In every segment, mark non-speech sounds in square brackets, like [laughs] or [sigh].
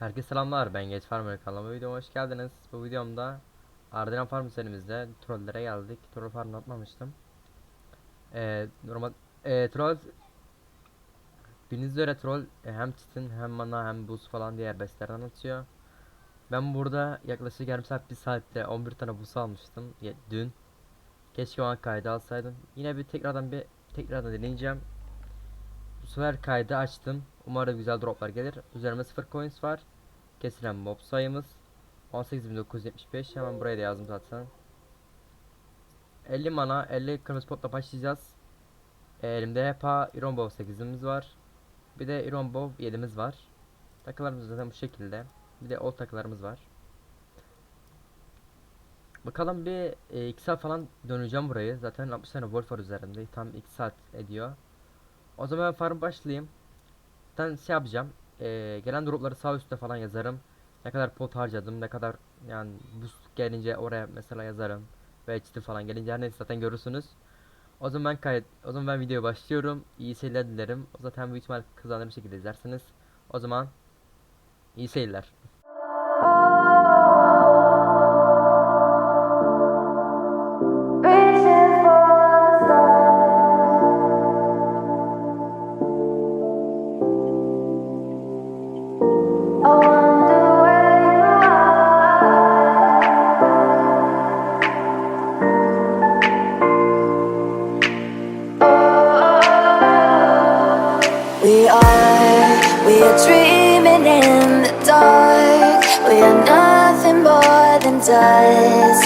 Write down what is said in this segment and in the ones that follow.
Herkese selamlar ben Geç Farmer kanalıma videoma hoş geldiniz. Bu videomda Ardilan Farm serimizde trollere geldik. Troll farm atmamıştım. Ee, normal ee, troll Bildiğiniz üzere troll e, hem çitin hem mana hem buz falan diğer bestlerden atıyor. Ben burada yaklaşık yarım saat bir saatte 11 tane buz almıştım ye- dün. Keşke o an kaydı alsaydım. Yine bir tekrardan bir tekrardan deneyeceğim. Bu sefer kaydı açtım. Umarım güzel droplar gelir. Üzerime 0 coins var. Kesilen mob sayımız 18975. Hemen buraya da yazdım zaten. 50 mana 50 kırmızı potla başlayacağız. E, elimde HEPA Iron Bow 8'imiz var. Bir de Iron Bow 7'miz var. Takılarımız zaten bu şekilde. Bir de old takılarımız var. Bakalım bir 2 saat falan döneceğim burayı. Zaten 60 tane Wolf var üzerinde. Tam 2 saat ediyor. O zaman farm başlayayım. Ben şey yapacağım. Eee, gelen dropları sağ üstte falan yazarım. Ne kadar pot harcadım, ne kadar yani boost gelince oraya mesela yazarım. Ve HT falan gelince her neyse zaten görürsünüz. O zaman ben kayıt, o zaman ben videoya başlıyorum. İyi seyirler dilerim. O zaten büyük ihtimal kazandığım şekilde izlersiniz. O zaman iyi seyirler. Dreaming in the dark. We are nothing more than dust.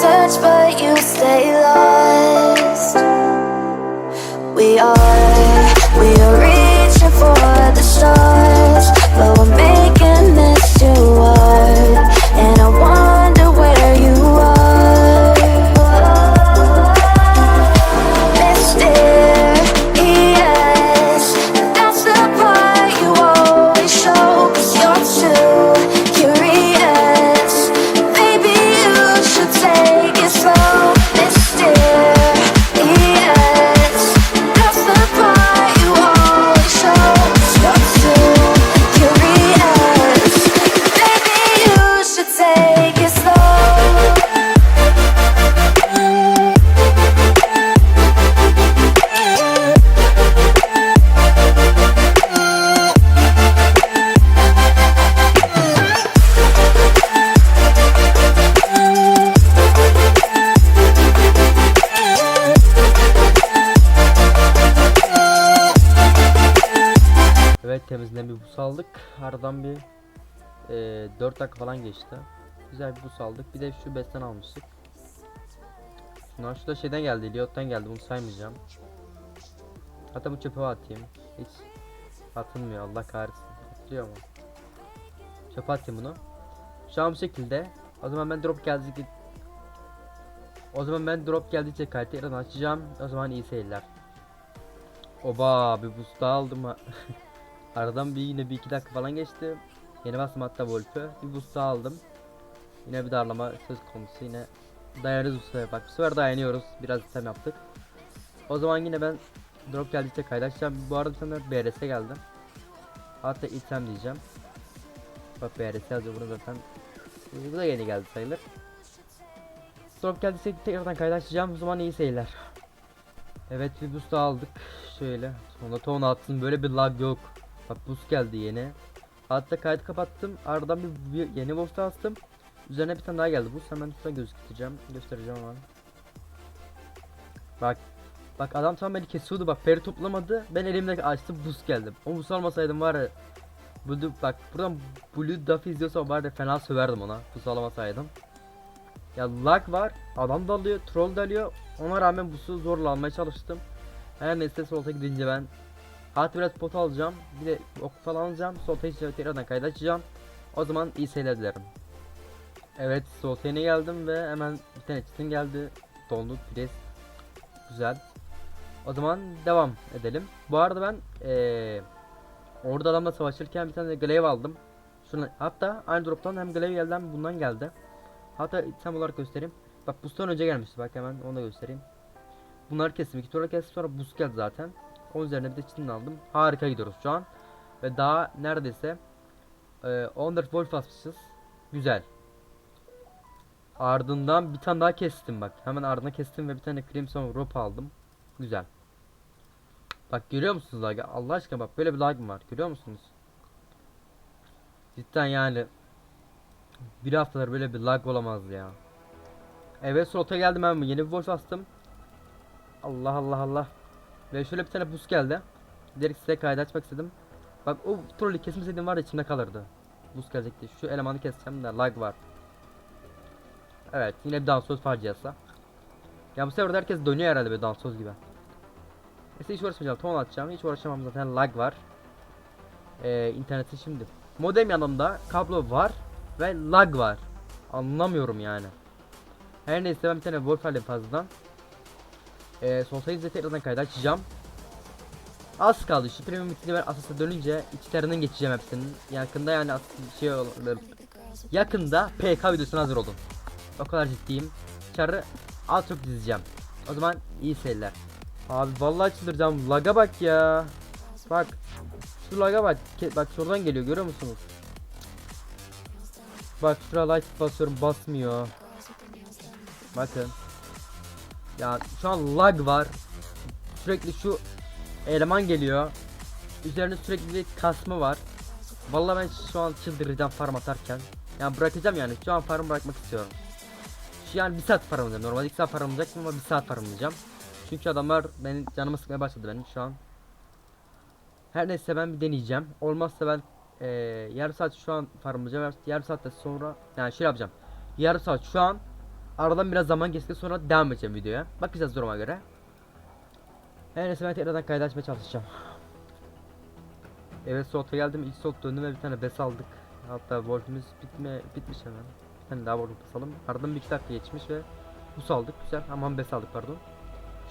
Search, but you stay lost. We are, we are reaching for the stars, Aradan bir eee 4 dakika falan geçti. Güzel bir bus aldık. Bir de şu besten almıştık. Bunlar şu da şeyden geldi. Liot'tan geldi. Bunu saymayacağım. Hatta bu çöpe atayım. Hiç atılmıyor. Allah kahretsin. Atılıyor mu? Çöpe atayım bunu. Şu an bu şekilde. O zaman ben drop geldi. O zaman ben drop geldikçe kayıtı ekranı açacağım. O zaman iyi seyirler. Oba bir boost aldım ha. [laughs] Aradan bir yine bir iki dakika falan geçti. Yeni bastım hatta Wolf'ü. Bir boost aldım. Yine bir darlama söz konusu yine dayanırız bu sefer. Bak bu sefer dayanıyoruz. Biraz item yaptık. O zaman yine ben drop geldikçe kaydaşacağım. Bu arada tane BRS geldi. Hatta item diyeceğim. Bak BRS yazıyor bunu zaten. Bu da yeni geldi sayılır. Drop geldiyse tekrardan kaydaşacağım. O zaman iyi seyirler. Evet bir boost aldık. Şöyle. Sonra ton attım. Böyle bir lag yok. Bak boost geldi yeni. Hatta kayıt kapattım. Ardından bir, yeni boost astım. Üzerine bir tane daha geldi. Boost hemen üstüne gözükeceğim. Göstereceğim hemen. Bak. Bak adam tam beni kesiyordu bak peri toplamadı. Ben elimde açtım boost geldi. O boost almasaydım var ya. Blue, bak buradan Blue Duffy izliyorsa var ya fena söverdim ona. Boost alamasaydım. Ya lag var. Adam dalıyor, troll dalıyor. Ona rağmen bu zorla almaya çalıştım. Her neyse solta gidince ben Hatta biraz pot alacağım. Bir de ok falan alacağım. Solta işte tekrardan kaydı açacağım. O zaman iyi seyirler dilerim. Evet solta yine geldim ve hemen bir tane çitin geldi. Donluk pres. Güzel. O zaman devam edelim. Bu arada ben eee orada adamla savaşırken bir tane glaive aldım. Şuna, hatta aynı droptan hem glaive geldi hem bundan geldi. Hatta item olarak göstereyim. Bak bustan önce gelmişti. Bak hemen onu da göstereyim. Bunları kestim. iki turla kestim sonra buz geldi zaten. Onun üzerine bir de çitin aldım. Harika gidiyoruz şu an. Ve daha neredeyse e, 14 volt basmışız. Güzel. Ardından bir tane daha kestim bak. Hemen ardına kestim ve bir tane Crimson Rope aldım. Güzel. Bak görüyor musunuz lag? Allah aşkına bak böyle bir lag mı var? Görüyor musunuz? Cidden yani bir haftadır böyle bir lag olamaz ya. Evet slota geldim ben yeni bir wolf bastım. Allah Allah Allah. Ve şöyle bir tane boost geldi. Direkt size kaydı açmak istedim. Bak o trolü kesmeseydim var ya içimde kalırdı. Boost gelecekti. Şu elemanı keseceğim de lag var. Evet yine bir dansöz faciası. Ya bu sefer herkes dönüyor herhalde böyle dansöz gibi. Neyse hiç uğraşmayacağım. Ton atacağım. Hiç uğraşamam zaten lag var. Ee, interneti şimdi. Modem yanımda kablo var ve lag var. Anlamıyorum yani. Her neyse ben bir tane Wolf fazladan. Ee, son sayınca tekrardan kaydı açacağım. Az kaldı şu premium bitini ben asasa dönünce içlerinden geçeceğim hepsinin. Yakında yani şey ol- Yakında PK videosuna hazır olun. O kadar ciddiyim. Çarı az çok dizeceğim. O zaman iyi seyirler. Abi vallahi çıldıracağım. Laga bak ya. Bak. Şu laga bak. Bak şuradan geliyor görüyor musunuz? Bak şuraya light basıyorum basmıyor. Bakın. Ya şu an lag var. Sürekli şu eleman geliyor. Üzerine sürekli bir kasma var. Vallahi ben şu an çıldıracağım farm atarken. Yani bırakacağım yani. Şu an farm bırakmak istiyorum. Şu an bir saat farmlayacağım. Normalde 2 saat farmlayacaktım ama bir saat farmlayacağım. Çünkü adamlar benim canımı sıkmaya başladı benim şu an. Her neyse ben bir deneyeceğim. Olmazsa ben eee yarım saat şu an farmlayacağım. Yarım, yarım saatte sonra yani şey yapacağım. Yarım saat şu an aradan biraz zaman geçti sonra devam edeceğim videoya. Bakacağız duruma göre. Her neyse ben tekrardan kaydı açmaya çalışacağım. Evet soğukta geldim. İlk soğuk döndüm ve bir tane bes aldık. Hatta wolf'ümüz bitme bitmiş hemen. Bir tane daha wolf basalım. Aradan bir iki dakika geçmiş ve bus aldık. Güzel. Aman bes aldık pardon.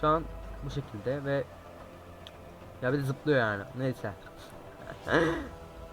Şu an bu şekilde ve ya bir de zıplıyor yani. Neyse. [laughs]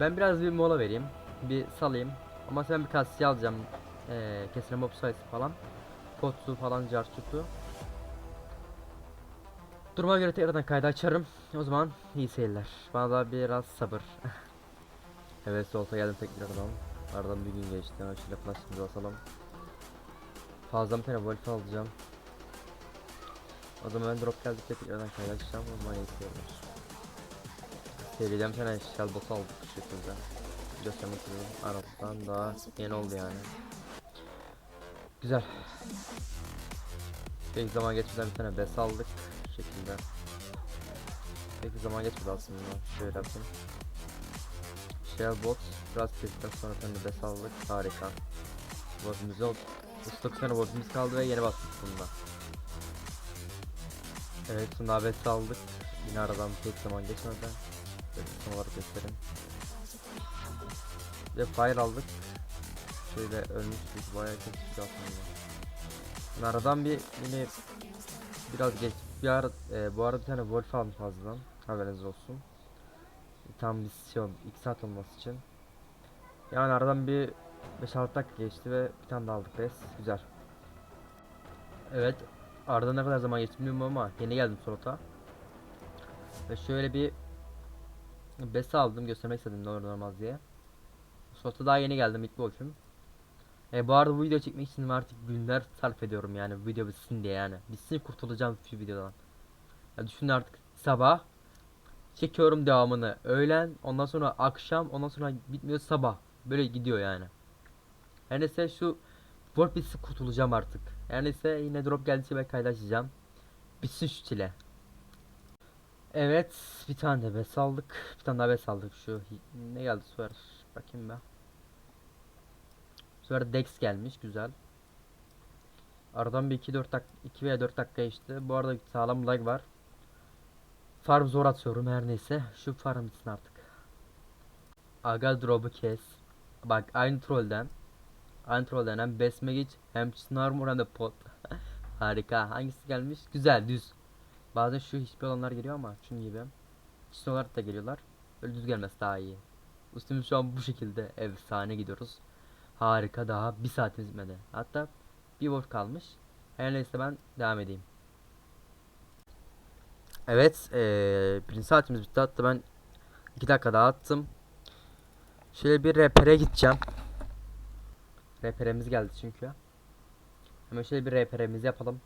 ben biraz bir mola vereyim. Bir salayım. Ama sen bir kasiye alacağım. Ee, kesilen mob sayısı falan. Potsu falan carçutu. Duruma göre tekrardan kaydı açarım. O zaman iyi seyirler. Bana da biraz sabır. [laughs] evet solta geldim tekrardan. Aradan bir gün geçti. Hemen şöyle flash'ımızı basalım. Fazla bir tane wolf alacağım. O zaman drop geldikçe tekrardan kaydı açacağım. O zaman iyi seyirler. Seriden bir tane shell boss aldık bu şekilde. Göstermek istedim. Arap'tan daha yeni oldu yani. Güzel. Pek zaman geçmeden bir tane bes aldık. Şu şekilde. Peki zaman geçmedi aslında. Şöyle yapayım. Shell bot. Biraz kestikten sonra tane bes aldık. Harika. Botumuz oldu. 39 tane botumuz kaldı ve yeni bastık bunda. Evet sonra bes aldık. Yine aradan pek zaman geçmeden. Böyle son olarak göstereyim. Ve fire aldık. Şöyle ölmüştük bayağı kötü bir aslında. Yani aradan bir yine biraz geç bir ara e, bu arada bir tane wolf almış fazladan haberiniz olsun. Tam misyon 2 saat olması için. Yani aradan bir 5-6 dakika geçti ve bir tane daha aldık res. Güzel. Evet. Arada ne kadar zaman geçti bilmiyorum ama yeni geldim slota. Ve şöyle bir besi aldım göstermek istedim ne olur diye. Slota daha yeni geldim ilk wolf'üm. E bu arada bu video çekmek için artık günler sarf ediyorum yani video bitsin diye yani. Bitsin kurtulacağım şu videodan. Ya düşünün artık sabah çekiyorum devamını. Öğlen ondan sonra akşam ondan sonra bitmiyor sabah. Böyle gidiyor yani. Her neyse şu World bitsin kurtulacağım artık. Her neyse yine drop geldiyse ben kaydaşacağım. Bitsin şu çile. Evet bir tane de bes aldık. Bir tane daha bes aldık şu. Ne geldi su ver. Bakayım ben. Sefer Dex gelmiş güzel. Aradan bir 2 4 dak 2 veya 4 dakika geçti. Bu arada sağlam lag var. Farm zor atıyorum her neyse. Şu farm bitsin artık. Aga drop'u kes. Bak aynı trollden. Aynı trollden hem Besmegic hem Snarmur hem de Pot. [laughs] Harika. Hangisi gelmiş? Güzel düz. Bazen şu hiçbir olanlar geliyor ama şunun gibi. Çift olarak da geliyorlar. Böyle düz gelmesi daha iyi. Üstümüz şu an bu şekilde efsane gidiyoruz. Harika daha bir saatimiz bitmedi. Hatta bir volt kalmış. Her neyse ben devam edeyim. Evet eee birinci saatimiz bitti hatta ben 2 dakika daha attım. Şöyle bir repere gideceğim. Reperemiz geldi çünkü. Hemen şöyle bir reperemizi yapalım.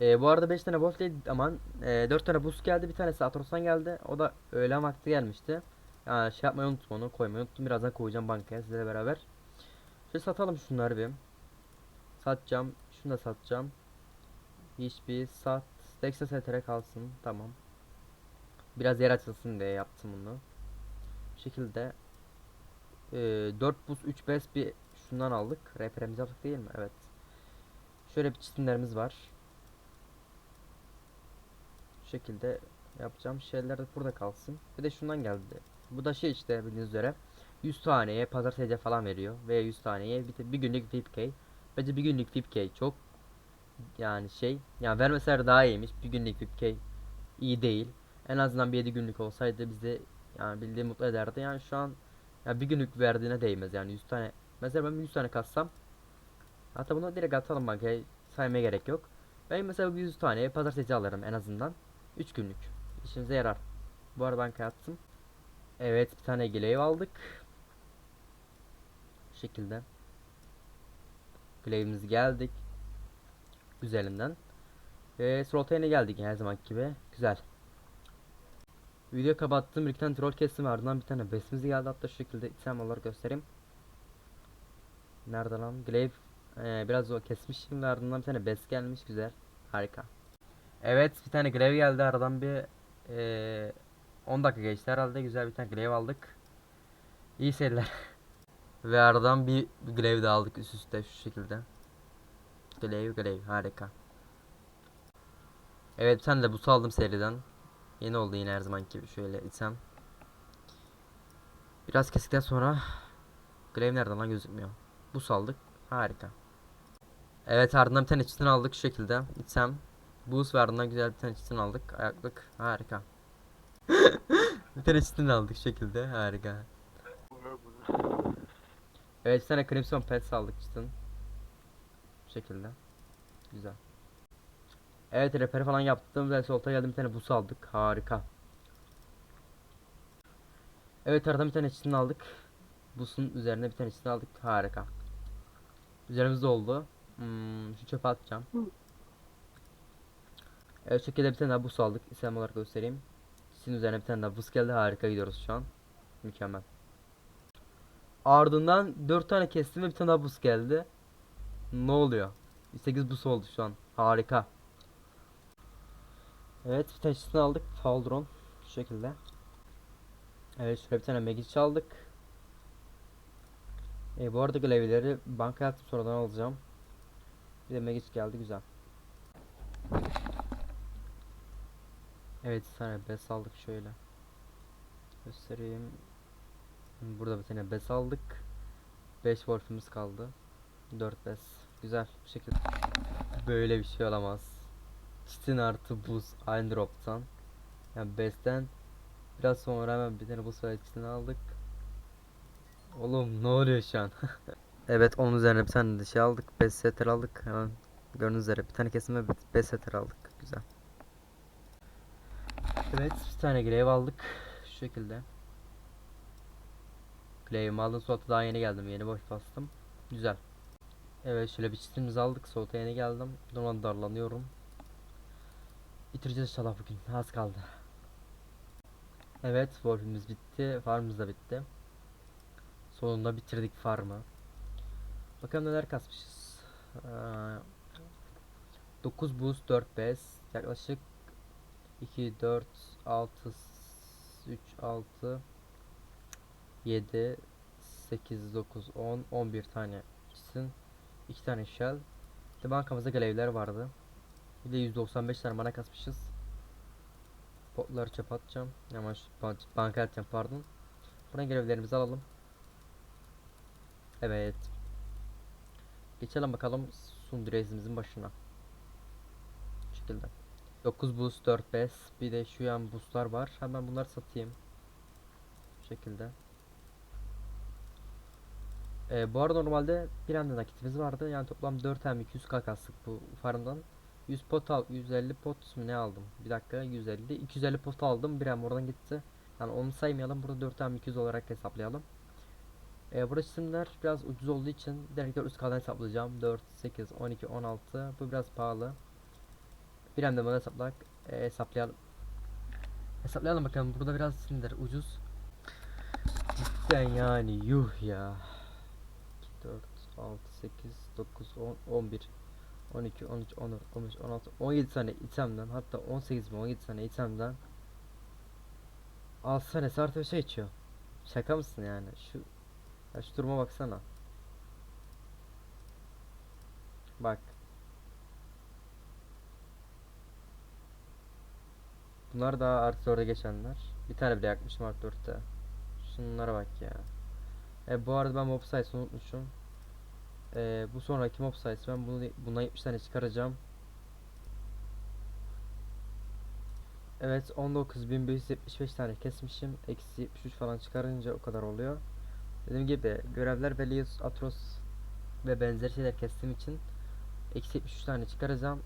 Ee, bu arada 5 tane boss değil aman e, 4 tane boost geldi bir tanesi Atros'tan geldi o da öğlen vakti gelmişti yani şey yapmayı unuttum onu koymayı unuttum. Birazdan koyacağım bankaya sizlerle beraber. Şöyle satalım şunları bir. Satacağım şunu da satacağım. Hiçbir sat. Texas STR kalsın tamam. Biraz yer açılsın diye yaptım bunu. Bu şekilde e, 4 boost 3 bes bir şundan aldık. Reperemizi yaptık değil mi? Evet. Şöyle bir çizimlerimiz var. Şu şekilde yapacağım şeyler de burada kalsın. Bir de şundan geldi. Bu da şey işte bildiğiniz üzere 100 taneye pazar TC falan veriyor veya 100 taneye bir, bir günlük VIPK. Bence bir günlük VIPK çok yani şey yani vermeseler daha iyiymiş. Bir günlük VIPK iyi değil. En azından bir 7 günlük olsaydı bizi yani bildiğim mutlu ederdi. Yani şu an ya bir günlük verdiğine değmez yani 100 tane. Mesela ben 100 tane kassam hatta bunu direkt atalım bankaya saymaya gerek yok. Ben mesela bu 100 taneye pazar TC alırım en azından. 3 günlük. İşimize yarar. Bu arada bankaya attım. Evet bir tane glaive aldık. Bu şekilde. Glaive'imiz geldik. Güzelinden. Ve Slotayne geldik her zaman gibi. Güzel. Video kapattım. Bir tane troll kestim. Ardından bir tane besimiz geldi. Hatta şu şekilde item olarak göstereyim. Nerede lan? Glaive ee, biraz zor kesmişim ve ardından bir tane bes gelmiş. Güzel. Harika. Evet bir tane grev geldi aradan bir eee 10 dakika geçti herhalde güzel bir tane grev aldık. İyi seyirler. [laughs] Ve aradan bir grev de aldık üst üste şu şekilde. Grev grev harika. Evet sen de bu aldım seriden. Yeni oldu yine her zaman gibi şöyle itsem. Biraz kesikten sonra grev nereden lan gözükmüyor. Bu saldık harika. Evet ardından bir tane çitin aldık şu şekilde. İtsem Boost verdiğinden güzel bir tane çitin aldık. Ayaklık harika. [laughs] çitin aldık şekilde harika. Evet tane Crimson Pets aldık çitin. Bu şekilde. Güzel. Evet repair falan yaptım ve solta geldim bir tane bus aldık. Harika. Evet aradan bir tane çitin aldık. Bus'un üzerine bir tane çitin aldık. Harika. Üzerimizde oldu. Hmm, şu çöpe atacağım. Evet şekilde bir tane daha bus aldık. İsem olarak göstereyim. Sizin üzerine bir tane daha bus geldi. Harika gidiyoruz şu an. Mükemmel. Ardından 4 tane kestim ve bir tane daha bus geldi. Ne oluyor? 8 bus oldu şu an. Harika. Evet bir tanesini aldık. Faldron. Şu şekilde. Evet şöyle bir tane Magic aldık. E, bu arada glaive'leri banka yaptım sonradan alacağım. Bir de Magic geldi güzel. Evet tane bes aldık şöyle. Göstereyim. Burada bir tane bes aldık. 5 wolf'ümüz kaldı. 4 bes. Güzel bir şekilde. Böyle bir şey olamaz. Çitin artı buz aynı drop'tan. Yani besten biraz sonra hemen bir tane buz ve aldık. Oğlum ne oluyor şu an? [laughs] evet onun üzerine bir tane de şey aldık. 5 setter aldık. Hemen gördüğünüz üzere bir tane kesim ve 5 setter aldık. Güzel. Evet bir tane glaive aldık şu şekilde. Glaive'imi aldım Suat'a daha yeni geldim yeni boş bastım. Güzel. Evet şöyle bir çizimizi aldık Suat'a yeni geldim. Normalde darlanıyorum. Bitireceğiz inşallah bugün az kaldı. Evet Wolf'imiz bitti farmımız da bitti. Sonunda bitirdik farmı. Bakalım neler kasmışız. Ee, 9 boost 4 bes yaklaşık 2 4 6 3 6 7 8 9 10 11 tane çizsin 2 tane shell. Bir de bankamızda görevler vardı. Bir de 195 tane mana kasmışız. Potları çöpe atacağım. Hemen şu ban banka atacağım pardon. Buradan görevlerimizi alalım. Evet. Geçelim bakalım sunduresimizin başına. Bu şekilde 9 boost 4 bes bir de şu yan boostlar var hemen bunları satayım Bu şekilde ee, bu arada normalde bir anda nakitimiz vardı yani toplam 4 hem 200k kastık bu farmdan 100 pot al 150 pot mu ne aldım bir dakika 150 250 pot aldım bir hem oradan gitti Yani onu saymayalım. Burada 4 tane 200 olarak hesaplayalım. E, burada çizimler biraz ucuz olduğu için direkt üst kalan hesaplayacağım. 4, 8, 12, 16. Bu biraz pahalı. Bir de bunu hesaplak, e, hesaplayalım. Hesaplayalım bakalım. Burada biraz sindir ucuz. Cidden yani yuh ya. 2, 4, 6, 8, 9, 10, 11, 12, 13, 14, 15, 16, 17 tane itemden hatta 18 mi 17 tane itemden alsana artı şey içiyor. Şaka mısın yani? Şu ya şu duruma baksana. Bak. Bunlar daha artı orada geçenler. Bir tane bile yakmışım artı 4'te. Şunlara bak ya. E bu arada ben mob sayısını unutmuşum. E, bu sonraki mob sayısı ben bunu bundan 70 tane çıkaracağım. Evet 19.575 tane kesmişim. Eksi 73 falan çıkarınca o kadar oluyor. Dediğim gibi görevler Belius, Atros ve benzer şeyler kestiğim için eksi 73 tane çıkaracağım.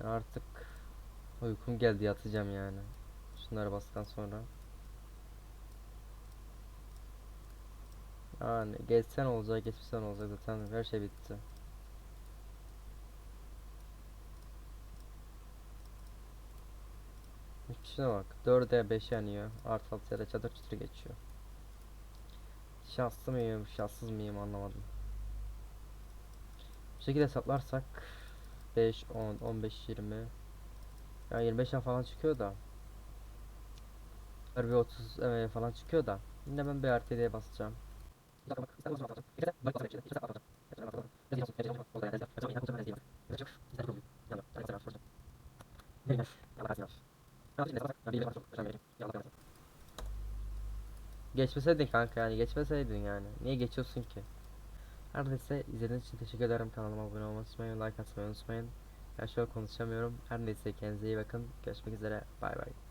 Yani artık uykum geldi yatacağım yani. Şunları bastıktan sonra. Yani geçsen olacak, geçmişsen olacak zaten her şey bitti. Şuna bak 4'e 5 yanıyor. Artı 6 ya da çadır çutur geçiyor. Şanslı mıyım, şanssız mıyım anlamadım. Bu şekilde hesaplarsak 5, 10, 15, 20 Ya 25'e falan çıkıyor da bir 30 e, falan çıkıyor da Yine ben bir RTD'ye basacağım Geçmeseydin kanka yani geçmeseydin yani. Niye geçiyorsun ki? Her neyse izlediğiniz için teşekkür ederim. Kanalıma abone olmayı unutmayın. Like atmayı unutmayın. Ben şu konuşamıyorum. Her neyse kendinize iyi bakın. Görüşmek üzere. Bay bay.